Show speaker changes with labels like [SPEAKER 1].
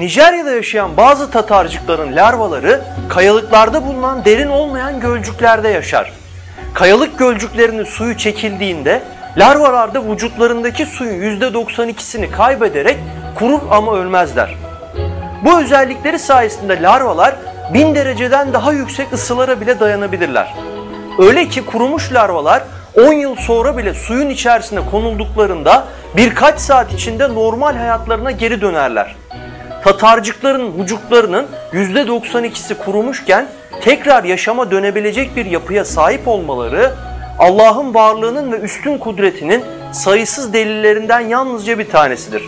[SPEAKER 1] Nijerya'da yaşayan bazı tatarcıkların larvaları kayalıklarda bulunan derin olmayan gölcüklerde yaşar. Kayalık gölcüklerinin suyu çekildiğinde larvalar da vücutlarındaki suyun %92'sini kaybederek kurur ama ölmezler. Bu özellikleri sayesinde larvalar 1000 dereceden daha yüksek ısılara bile dayanabilirler. Öyle ki kurumuş larvalar 10 yıl sonra bile suyun içerisine konulduklarında birkaç saat içinde normal hayatlarına geri dönerler. Tatarcıkların vücutlarının %92'si kurumuşken tekrar yaşama dönebilecek bir yapıya sahip olmaları Allah'ın varlığının ve üstün kudretinin sayısız delillerinden yalnızca bir tanesidir.